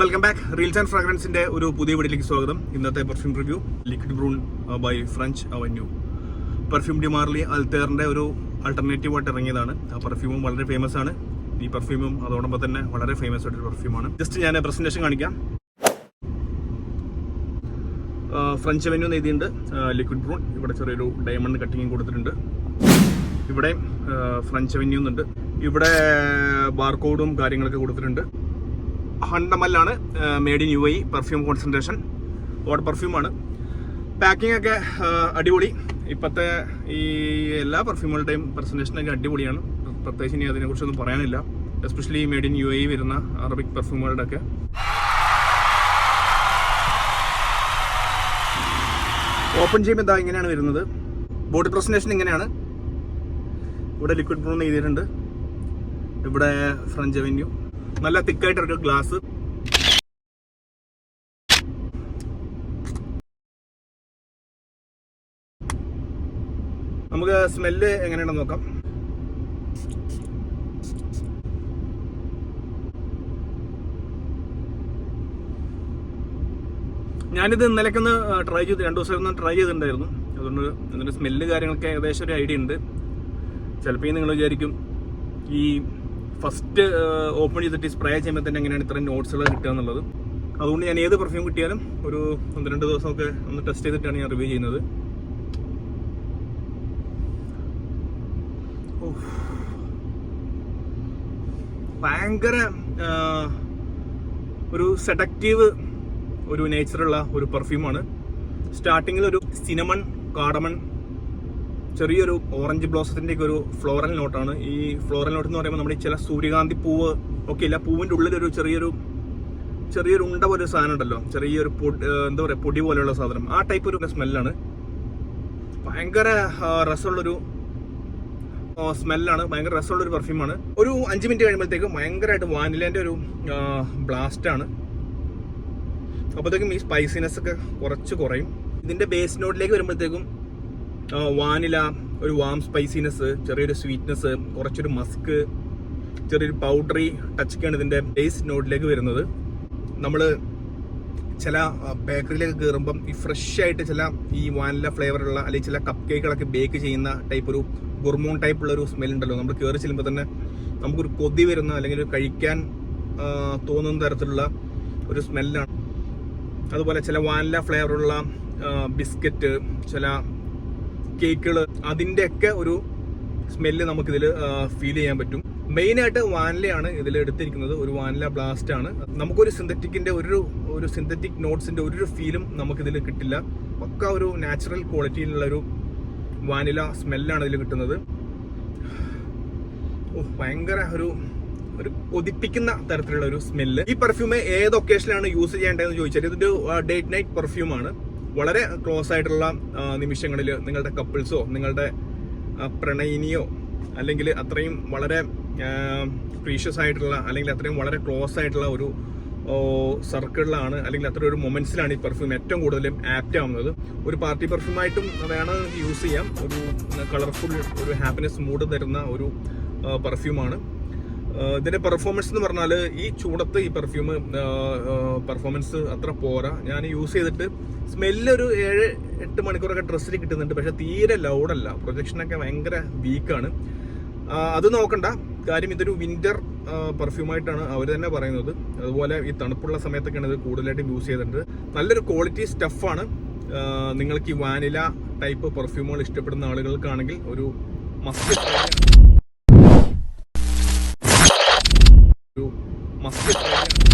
Welcome back reels and ഫ്രാഗ്രൻസിന്റെ ഒരു പുതിയ വീഡിയോയിലേക്ക് സ്വാഗതം. ഇന്നത്തെ perfume review Liquid Brun by French Avenue perfume de Marly അൽത്തേറിന്റെ ഒരു ആൾട്ടർനേറ്റീവ് ആയിട്ട് ഇറങ്ങിയതാണ്. ആ പെർഫ്യൂമും വളരെ ഫേമസ് ആണ്. ഈ പെർഫ്യൂമും അതോടൊപ്പം തന്നെ വളരെ ഫേമസ് ആയിട്ടൊരു പെർഫ്യൂമാണ് ജസ്റ്റ് ഞാൻ പ്രസന്റേഷൻ കാണിക്കാം. ഫ്രഞ്ച് അവന്യൂ എന്ന് എഴുതിയിട്ടുണ്ട്. ലിക്വിഡ് ബ്രൂൺ ഇവിടെ ചെറിയൊരു ഡയമണ്ട് കട്ടിങ് കൊടുത്തിട്ടുണ്ട്. ഇവിടെ ഫ്രഞ്ച് അവന്യൂ എന്നുണ്ട്. ഇവിടെ ബാർകോഡും കാര്യങ്ങളൊക്കെ കൊടുത്തിട്ടുണ്ട്. ഹണ്ടമല്ലാണ് made in UAE perfume concentration water പെർഫ്യൂമാണ് packing ഒക്കെ അടിപൊളി. ഇപ്പോഴത്തെ ഈ എല്ലാ പെർഫ്യൂമുകളുടെയും പ്രസന്റേഷനൊക്കെ അടിപൊളിയാണ്. പ്രത്യേകിച്ച് ഇനി അതിനെക്കുറിച്ചൊന്നും പറയാനില്ല. Especially made in UAE വരുന്ന അറബിക് പെർഫ്യൂമുകളുടെ ഒക്കെ. ഓപ്പൺ ചെയ്യുമ്പോൾ ഇതാ ഇങ്ങനെയാണ് വരുന്നത്. ബോഡി പ്രസന്റേഷൻ ഇങ്ങനെയാണ്. ഇവിടെ ലിക്വിഡ് ബ്രൂൺ എഴുതിയിട്ടുണ്ട്. ഇവിടെ ഫ്രഞ്ച് അവന്യൂ നല്ല തിക്കായിട്ടൊരു ഗ്ലാസ് നമുക്ക് സ്മെല്ല് എങ്ങനെയാണെന്ന് നോക്കാം. ഞാനിത് ഇന്നലേക്കൊന്ന് ട്രൈ ചെയ്ത് രണ്ടു ദിവസം ഒന്ന് ട്രൈ ചെയ്തിട്ടുണ്ടായിരുന്നു. അതുകൊണ്ട് ഇതിന്റെ സ്മെല്ല് കാര്യങ്ങളൊക്കെ ഏകദേശം ഒരു ഐഡിയ ഉണ്ട്. ചിലപ്പോൾ നിങ്ങൾ വിചാരിക്കും ഈ ഫസ്റ്റ് ഓപ്പൺ ചെയ്തിട്ട് സ്പ്രേ ചെയ്യുമ്പോൾ തന്നെ എങ്ങനെയാണ് ഇത്രയും നോട്ട്സുകൾ കിട്ടുക എന്നുള്ളത്. അതുകൊണ്ട് ഞാൻ ഏത് പെർഫ്യൂം കിട്ടിയാലും ഒരു ഒന്ന് രണ്ട് ദിവസമൊക്കെ ഒന്ന് ടെസ്റ്റ് ചെയ്തിട്ടാണ് ഞാൻ റിവ്യൂ ചെയ്യുന്നത്. ഭയങ്കര ഒരു സെഡക്റ്റീവ് ഒരു നേച്ചറുള്ള ഒരു പെർഫ്യൂമാണ് സ്റ്റാർട്ടിങ്ങിൽ ഒരു സിനമൺ കാടമൺ ചെറിയൊരു ഓറഞ്ച് ബ്ലോസത്തിന്റെ ഒക്കെ ഒരു ഫ്ലോറൽ നോട്ടാണ് ഈ ഫ്ലോറൽ നോട്ട് എന്ന് പറയുമ്പോൾ നമ്മുടെ ചില സൂര്യകാന്തി പൂവ് ഒക്കെ ഇല്ല പൂവിന്റെ ഉള്ളിലൊരു ചെറിയൊരു ചെറിയൊരു ഉണ്ട പോലെ സാധനം ഉണ്ടല്ലോ. ചെറിയൊരു പൊടി എന്താ പറയുക പൊടി പോലെയുള്ള സാധനം. ആ ടൈപ്പ് ഒരു സ്മെല്ലാണ് ഭയങ്കര രസമുള്ളൊരു സ്മെല്ലാണ് ഭയങ്കര രസമുള്ളൊരു പെർഫ്യൂമാണ് ഒരു അഞ്ച് മിനിറ്റ് കഴിയുമ്പോഴത്തേക്കും ഭയങ്കരമായിട്ട് വാനിലേന്റെ ഒരു ബ്ലാസ്റ്റ് ആണ് അപ്പോഴത്തേക്കും ഈ സ്പൈസിനെസ് ഒക്കെ കുറച്ച് കുറയും. ഇതിന്റെ ബേസ് നോട്ടിലേക്ക് വരുമ്പോഴത്തേക്കും വാനില ഒരു വാം സ്പൈസിനെസ് ചെറിയൊരു സ്വീറ്റ്നെസ് കുറച്ചൊരു മസ്ക് ചെറിയൊരു പൗഡറി ടച്ചൊക്കെയാണ് ഇതിന്റെ ബേസ് നോട്ടിലേക്ക് വരുന്നത്. നമ്മൾ ചില ബേക്കറിയിലേക്ക് കയറുമ്പം ഈ ഫ്രഷ് ആയിട്ട് ചില ഈ വാനില ഫ്ലേവറുള്ള അല്ലെങ്കിൽ ചില കപ്പ് കേക്കുകളൊക്കെ ബേക്ക് ചെയ്യുന്ന ടൈപ്പ് ഒരു ഗുർമോൺ ടൈപ്പ് ഉള്ള ഒരു സ്മെൽ ഉണ്ടല്ലോ. നമ്മൾ കയറി ചെല്ലുമ്പോൾ തന്നെ നമുക്കൊരു കൊതി വരുന്ന അല്ലെങ്കിൽ കഴിക്കാൻ തോന്നുന്ന തരത്തിലുള്ള ഒരു സ്മെല്ലാണ് അതുപോലെ ചില വാനില ഫ്ലേവറുള്ള ബിസ്ക്കറ്റ് ചില കേക്കുകൾ അതിന്റെയൊക്കെ ഒരു സ്മെല്ല് നമുക്കിതിൽ ഫീൽ ചെയ്യാൻ പറ്റും. മെയിൻ ആയിട്ട് വാനിലയാണ് ഇതിൽ എടുത്തിരിക്കുന്നത്. ഒരു വാനില ബ്ലാസ്റ്റ് ആണ്. നമുക്കൊരു സിന്തറ്റിക്കിന്റെ ഒരു ഒരു സിന്തറ്റിക് നോട്ട്സിന്റെ ഒരു ഫീലും നമുക്കിതിൽ കിട്ടില്ല. പക്ക ഒരു നാച്ചുറൽ ക്വാളിറ്റിയിലുള്ള ഒരു വാനില സ്മെല്ലാണ് ഇതിൽ കിട്ടുന്നത്. ഓ ഭയങ്കര ഒരു ഒരു കൊതിപ്പിക്കുന്ന തരത്തിലുള്ള ഒരു സ്മെല്ല് ഈ പെർഫ്യൂം ഏത് ഒക്കേഷനിലാണ് യൂസ് ചെയ്യേണ്ടതെന്ന് ചോദിച്ചാൽ ഇതൊരു ഡേറ്റ് നൈറ്റ് പെർഫ്യൂം ആണ്. വളരെ ക്ലോസ് ആയിട്ടുള്ള നിമിഷങ്ങളിൽ നിങ്ങളുടെ കപ്പിൾസോ നിങ്ങളുടെ പ്രണയിനിയോ അല്ലെങ്കിൽ അത്രയും വളരെ പ്രീഷ്യസ് ആയിട്ടുള്ള അല്ലെങ്കിൽ അത്രയും വളരെ ക്ലോസ് ആയിട്ടുള്ള ഒരു സർക്കിളിലാണ് അല്ലെങ്കിൽ അത്ര ഒരു മൊമെന്റ്സിലാണ് ഈ പെർഫ്യൂം ഏറ്റവും കൂടുതലും ആപ്റ്റ് ആവുന്നത്. ഒരു പാർട്ടി പെർഫ്യൂമായിട്ടും വേണം യൂസ് ചെയ്യാം. ഒരു കളർഫുൾ ഒരു ഹാപ്പിനെസ് മൂഡ് തരുന്ന ഒരു പെർഫ്യൂമാണ് ഇതിന്റെ പെർഫോമൻസ് എന്ന് പറഞ്ഞാൽ ഈ ചൂടത്ത് ഈ പെർഫ്യൂം പെർഫോമൻസ് അത്ര പോരാ. ഞാൻ യൂസ് ചെയ്തിട്ട് സ്മെല്ല് ഒരു ഏഴ് എട്ട് മണിക്കൂറൊക്കെ ഡ്രസ്സിൽ കിട്ടുന്നുണ്ട്. പക്ഷെ തീരെ ലൗഡല്ല പ്രൊജക്ഷനൊക്കെ ഭയങ്കര വീക്കാണ് അത് നോക്കണ്ട. കാര്യം ഇതൊരു വിന്റർ പെർഫ്യൂമായിട്ടാണ് അവർ തന്നെ പറയുന്നത്. അതുപോലെ ഈ തണുപ്പുള്ള സമയത്തൊക്കെയാണ് ഇത് കൂടുതലായിട്ടും യൂസ് ചെയ്തിട്ടുണ്ട്. നല്ലൊരു ക്വാളിറ്റി സ്റ്റഫാണ് നിങ്ങൾക്ക് ഈ വാനില ടൈപ്പ് പെർഫ്യൂമുകൾ ഇഷ്ടപ്പെടുന്ന ആളുകൾക്കാണെങ്കിൽ ഒരു മസ്റ്റ് ഒരു മസ്റ്റ്